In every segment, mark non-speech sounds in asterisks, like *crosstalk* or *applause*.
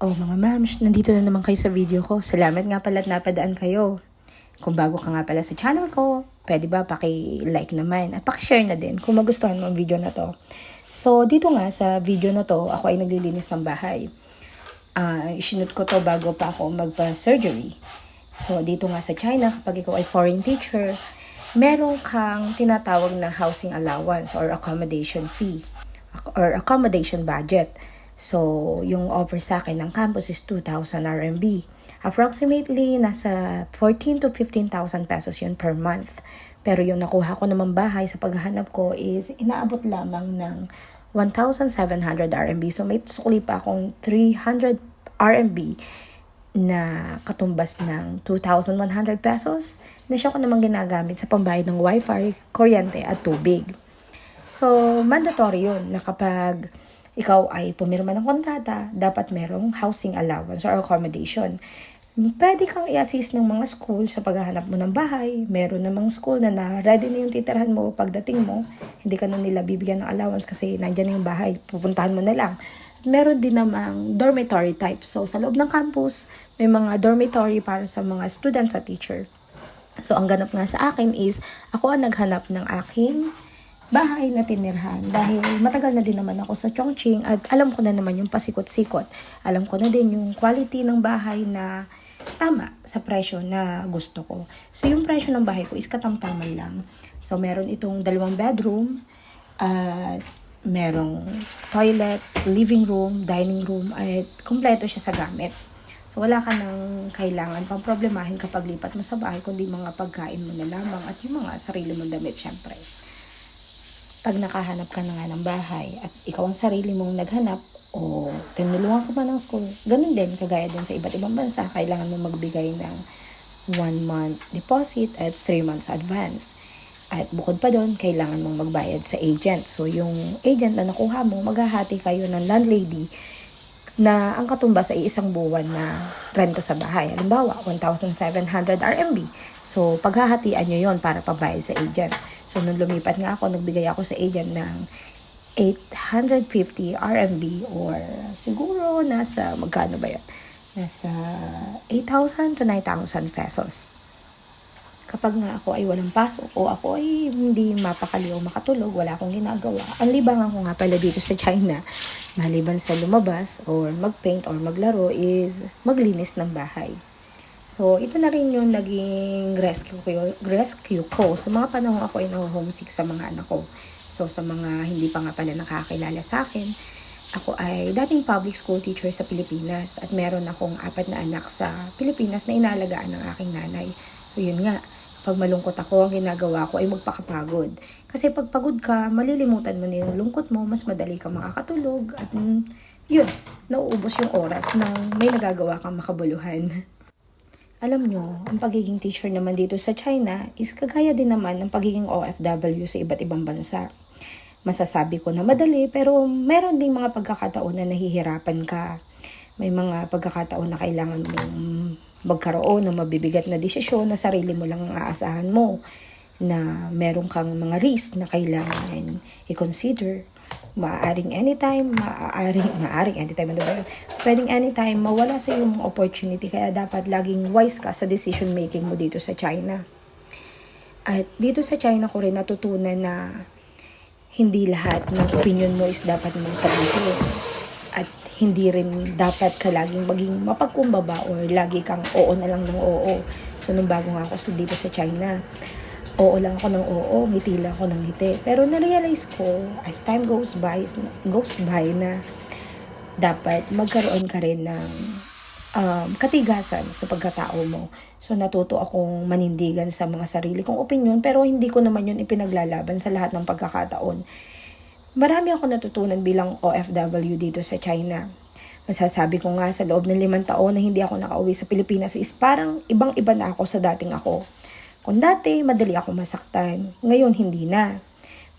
Oh mga mams, nandito na naman kayo sa video ko. Salamat nga pala at napadaan kayo. Kung bago ka nga pala sa channel ko, pwede ba paki-like naman at paki-share na din kung magustuhan mo ang video na to. So, dito nga sa video na to, ako ay naglilinis ng bahay. Ah, isinut ko to bago pa ako magpa-surgery. So, dito nga sa China, kapag ikaw ay foreign teacher, meron kang tinatawag na housing allowance or accommodation fee or accommodation budget. So, yung offer sa akin ng campus is 2,000 RMB. Approximately, nasa 14 to 15,000 pesos yun per month. Pero yung nakuha ko naman bahay sa paghahanap ko is inaabot lamang ng 1,700 RMB. So, may sukli pa akong 300 RMB na katumbas ng 2,100 pesos na siya ko naman ginagamit sa pambayad ng wifi, kuryente at tubig. So, mandatory yun na kapag ikaw ay pumirma ng kontrata, dapat merong housing allowance or accommodation. Pwede kang i-assist ng mga school sa paghahanap mo ng bahay. Meron namang school na, na ready na yung titirahan mo pagdating mo. Hindi ka na nila bibigyan ng allowance kasi nandyan na yung bahay. Pupuntahan mo na lang. Meron din namang dormitory type. So, sa loob ng campus, may mga dormitory para sa mga students at teacher. So, ang ganap nga sa akin is, ako ang naghanap ng aking bahay na tinirhan dahil matagal na din naman ako sa Chongqing at alam ko na naman yung pasikot-sikot. Alam ko na din yung quality ng bahay na tama sa presyo na gusto ko. So yung presyo ng bahay ko is katamtaman lang. So meron itong dalawang bedroom at merong toilet, living room, dining room at kompleto siya sa gamit. So wala ka nang kailangan pang problemahin kapag lipat mo sa bahay kundi mga pagkain mo na lamang at yung mga sarili mong damit syempre pag nakahanap ka na nga ng bahay at ikaw ang sarili mong naghanap o tinulungan ko pa ng school, ganun din, kagaya din sa iba't ibang bansa, kailangan mo magbigay ng one month deposit at three months advance. At bukod pa doon, kailangan mong magbayad sa agent. So, yung agent na nakuha mo, maghahati kayo ng landlady na ang katumbas ay isang buwan na renta sa bahay. Halimbawa, 1,700 RMB. So, paghahatian nyo yon para pabayad sa agent. So, nung lumipat nga ako, nagbigay ako sa agent ng 850 RMB or siguro nasa, magkano ba yan? Nasa 8,000 to 9,000 pesos. Kapag nga ako ay walang pasok o ako ay hindi mapakali o makatulog, wala akong ginagawa. Ang libangan ko nga pala dito sa China, maliban sa lumabas or magpaint or maglaro is maglinis ng bahay. So, ito na rin yung naging rescue ko, rescue ko sa mga panahon ako ay homesick sa mga anak ko. So, sa mga hindi pa nga pala nakakilala sa akin, ako ay dating public school teacher sa Pilipinas at meron akong apat na anak sa Pilipinas na inalagaan ng aking nanay. So, yun nga, pag malungkot ako, ang ginagawa ko ay magpakapagod. Kasi pag pagod ka, malilimutan mo na yung lungkot mo, mas madali ka makakatulog, at mm, yun, nauubos yung oras na may nagagawa kang makabuluhan. *laughs* Alam nyo, ang pagiging teacher naman dito sa China is kagaya din naman ng pagiging OFW sa iba't ibang bansa. Masasabi ko na madali, pero meron ding mga pagkakataon na nahihirapan ka. May mga pagkakataon na kailangan mong magkaroon ng mabibigat na desisyon na sarili mo lang ang aasahan mo na meron kang mga risk na kailangan i-consider. Maaaring anytime, maaaring, *laughs* maaaring anytime, ano ba yun? Pwedeng anytime, mawala sa yung opportunity. Kaya dapat laging wise ka sa decision making mo dito sa China. At dito sa China ko rin natutunan na hindi lahat ng opinion mo is dapat mong sabihin. Hindi rin dapat ka laging maging mapagkumbaba or lagi kang oo na lang ng oo. So, nung bago nga ako sa dito sa China, oo lang ako ng oo, ngiti lang ako ng ngiti. Pero na-realize ko, as time goes by, goes by na dapat magkaroon ka rin ng um, katigasan sa pagkatao mo. So, natuto akong manindigan sa mga sarili kong opinion, pero hindi ko naman yun ipinaglalaban sa lahat ng pagkakataon marami ako natutunan bilang OFW dito sa China. Masasabi ko nga sa loob ng limang taon na hindi ako nakauwi sa Pilipinas is parang ibang-iba na ako sa dating ako. Kung dati, madali ako masaktan. Ngayon, hindi na.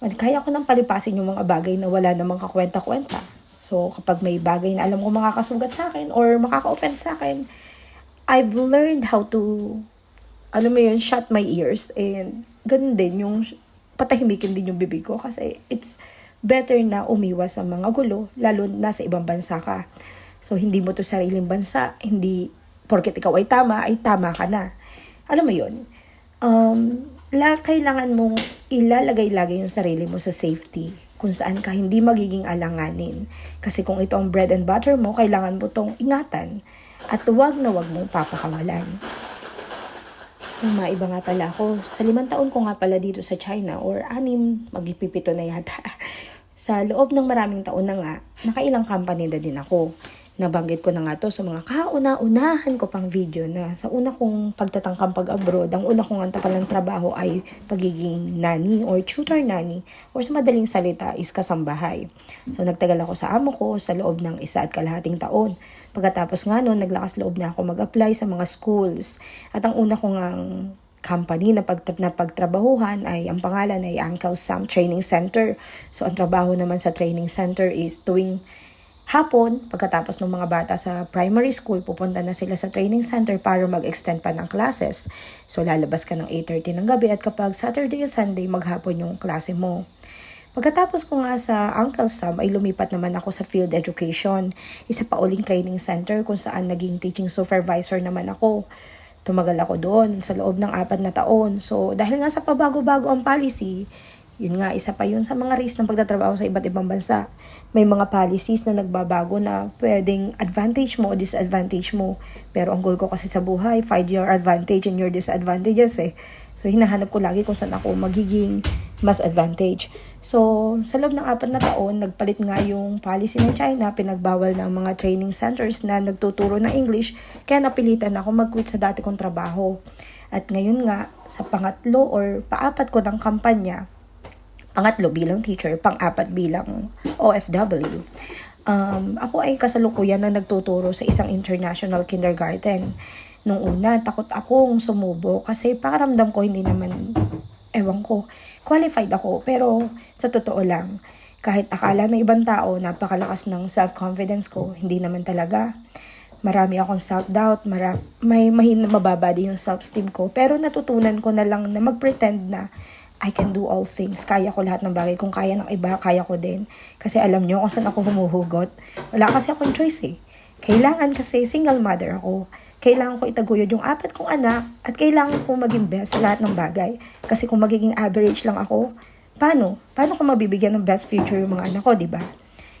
Kaya ko nang palipasin yung mga bagay na wala namang kakwenta-kwenta. So, kapag may bagay na alam ko makakasugat sa akin or makaka-offend sa akin, I've learned how to, ano mo yun, shut my ears. And ganun din, yung patahimikin din yung bibig ko kasi it's better na umiwas sa mga gulo, lalo na sa ibang bansa ka. So, hindi mo to sariling bansa. Hindi, porket ikaw ay tama, ay tama ka na. Alam mo yun? Um, la, kailangan mong ilalagay-lagay yung sarili mo sa safety kung saan ka hindi magiging alanganin. Kasi kung ito ang bread and butter mo, kailangan mo tong ingatan at wag na wag mong papakawalan. So, maiba nga pala ako. Sa limang taon ko nga pala dito sa China, or anim, magipipito na yata. *laughs* sa loob ng maraming taon na nga, nakailang company na din ako. Nabanggit ko na nga to sa mga kauna-unahan ko pang video na sa una kong pagtatangkang pag-abroad, ang una kong anta palang trabaho ay pagiging nani or tutor nani or sa madaling salita is kasambahay. So nagtagal ako sa amo ko sa loob ng isa at kalahating taon. Pagkatapos nga noon, naglakas loob na ako mag-apply sa mga schools. At ang una kong ang company na, pag, na pagtrabahuhan ay ang pangalan ay Uncle Sam Training Center. So ang trabaho naman sa training center is doing hapon, pagkatapos ng mga bata sa primary school, pupunta na sila sa training center para mag-extend pa ng classes. So, lalabas ka ng 8.30 ng gabi at kapag Saturday at Sunday, maghapon yung klase mo. Pagkatapos ko nga sa Uncle Sam ay lumipat naman ako sa field education, isa pa uling training center kung saan naging teaching supervisor naman ako. Tumagal ako doon sa loob ng apat na taon. So dahil nga sa pabago-bago ang policy, yun nga, isa pa yun sa mga risk ng pagtatrabaho sa iba't ibang bansa. May mga policies na nagbabago na pwedeng advantage mo o disadvantage mo. Pero ang goal ko kasi sa buhay, find your advantage and your disadvantages eh. So, hinahanap ko lagi kung saan ako magiging mas advantage. So, sa loob ng apat na taon, nagpalit nga yung policy ng China, pinagbawal ng mga training centers na nagtuturo ng English, kaya napilitan ako mag-quit sa dati kong trabaho. At ngayon nga, sa pangatlo or paapat ko ng kampanya, pangatlo bilang teacher, pang-apat bilang OFW. Um, ako ay kasalukuyan na nagtuturo sa isang international kindergarten. Nung una, takot akong sumubo kasi pakaramdam ko hindi naman, ewan ko, qualified ako. Pero sa totoo lang, kahit akala ng ibang tao, napakalakas ng self-confidence ko, hindi naman talaga. Marami akong self-doubt, mara- may mahin mababa din yung self-esteem ko. Pero natutunan ko na lang na mag-pretend na I can do all things. Kaya ko lahat ng bagay. Kung kaya ng iba, kaya ko din. Kasi alam nyo kung saan ako humuhugot. Wala kasi akong choice eh. Kailangan kasi single mother ako. Kailangan ko itaguyod yung apat kong anak at kailangan ko maging best sa lahat ng bagay. Kasi kung magiging average lang ako, paano? Paano ko mabibigyan ng best future yung mga anak ko, di ba?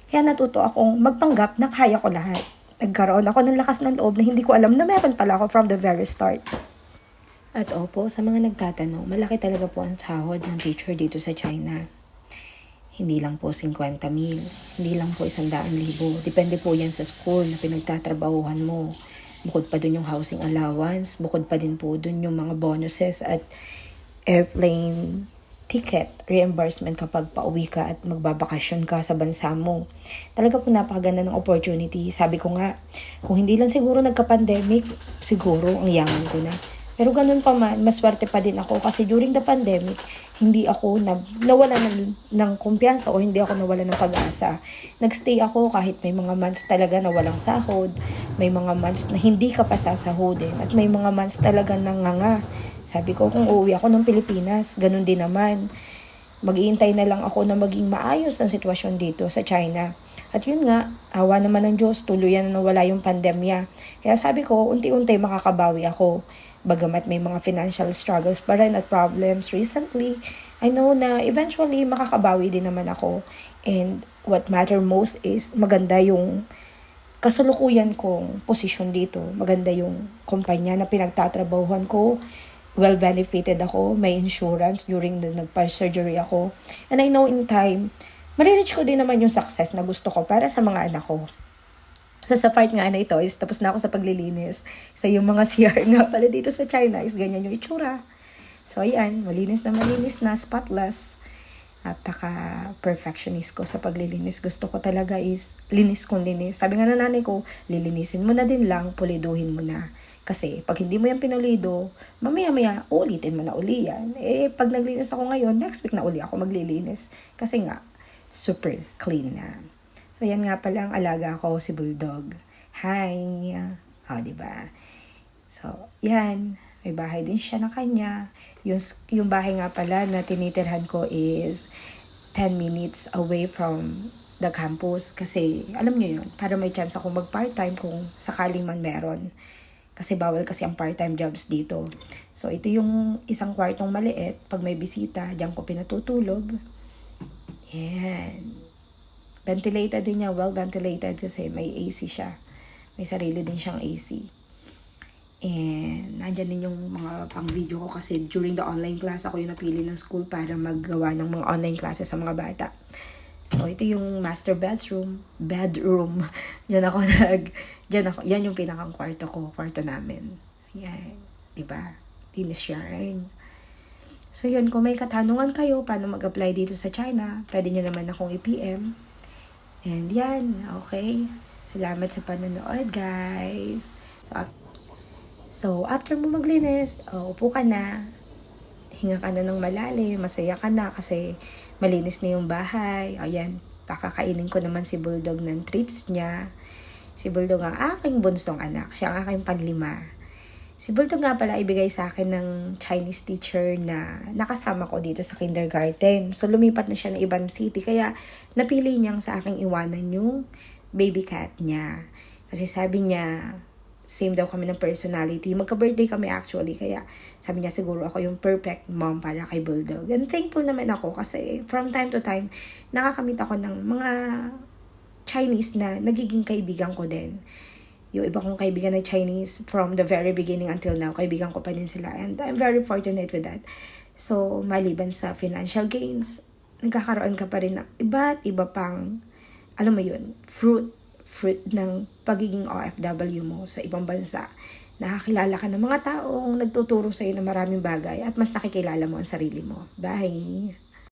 Kaya natuto akong magpanggap na kaya ko lahat. Nagkaroon ako ng lakas ng loob na hindi ko alam na meron pala ako from the very start. At opo, sa mga nagtatanong, malaki talaga po ang sahod ng teacher dito sa China. Hindi lang po 50 mil, hindi lang po 100,000. Depende po yan sa school na pinagtatrabahuhan mo. Bukod pa dun yung housing allowance, bukod pa din po dun yung mga bonuses at airplane ticket reimbursement kapag pauwi ka at magbabakasyon ka sa bansa mo. Talaga po napakaganda ng opportunity. Sabi ko nga, kung hindi lang siguro nagka-pandemic, siguro ang yaman ko na. Pero ganun pa man, maswerte pa din ako kasi during the pandemic, hindi ako na, nawala ng, ng kumpiyansa o hindi ako nawala ng pag-asa. Nagstay ako kahit may mga months talaga na walang sahod, may mga months na hindi ka pa sasahodin, at may mga months talaga nanganga. Sabi ko, kung uuwi ako ng Pilipinas, ganun din naman. Mag-iintay na lang ako na maging maayos ang sitwasyon dito sa China. At yun nga, awa naman ng Diyos, tuluyan na nawala yung pandemya. Kaya sabi ko, unti-unti makakabawi ako. Bagamat may mga financial struggles pa rin at problems recently, I know na eventually makakabawi din naman ako. And what matter most is maganda yung kasalukuyan kong posisyon dito. Maganda yung kumpanya na pinagtatrabahuhan ko. Well benefited ako. May insurance during the nagpa-surgery ako. And I know in time, marireach ko din naman yung success na gusto ko para sa mga anak ko. So sa part nga na ito is tapos na ako sa paglilinis. So yung mga *laughs* CR nga pala dito sa China is ganyan yung itsura. So ayan, malinis na malinis na, spotless. Napaka perfectionist ko sa paglilinis. Gusto ko talaga is linis kung linis. Sabi nga na nanay ko, lilinisin mo na din lang, puliduhin mo na. Kasi pag hindi mo yan pinulido, mamaya-maya ulitin mo na uli yan. Eh pag naglinis ako ngayon, next week na uli ako maglilinis. Kasi nga, super clean na. So, yan nga pala ang alaga ko, si Bulldog. Hi! O, oh, di ba? So, yan. May bahay din siya na kanya. Yung, yung bahay nga pala na tinitirhan ko is 10 minutes away from the campus kasi alam nyo yun, para may chance ako mag part-time kung sakaling man meron. Kasi bawal kasi ang part-time jobs dito. So ito yung isang kwartong maliit. Pag may bisita, diyan ko pinatutulog. Yan. Ventilated din niya, well ventilated kasi may AC siya. May sarili din siyang AC. And nandyan din yung mga pang video ko kasi during the online class ako yung napili ng school para maggawa ng mga online classes sa mga bata. So ito yung master bedroom, bedroom. *laughs* Diyan ako nag diyan ako, yan yung pinakang kwarto ko, kwarto namin. Yan, 'di ba? Linis yarn. So yun, kung may katanungan kayo paano mag-apply dito sa China, pwede nyo naman akong i-PM. And yan, okay. Salamat sa panonood, guys. So, so after mo maglinis, oh, upo ka na. Hinga ka na ng malalim, masaya ka na kasi malinis na yung bahay. Ayan, kakakainin ko naman si Bulldog ng treats niya. Si Bulldog ang aking bunsong anak. Siya ang aking panlima. Si Bulldog nga pala ibigay sa akin ng Chinese teacher na nakasama ko dito sa kindergarten. So lumipat na siya ng ibang city kaya napili niyang sa aking iwanan yung baby cat niya. Kasi sabi niya, same daw kami ng personality. Magka-birthday kami actually. Kaya sabi niya siguro ako yung perfect mom para kay Bulldog. And thankful naman ako kasi from time to time, nakakamit ako ng mga Chinese na nagiging kaibigan ko din yung iba kong kaibigan na Chinese from the very beginning until now, kaibigan ko pa din sila. And I'm very fortunate with that. So, maliban sa financial gains, nagkakaroon ka pa rin ng iba't iba pang, alam mo yun, fruit, fruit ng pagiging OFW mo sa ibang bansa. Nakakilala ka ng mga taong nagtuturo sa iyo ng maraming bagay at mas nakikilala mo ang sarili mo. Bye!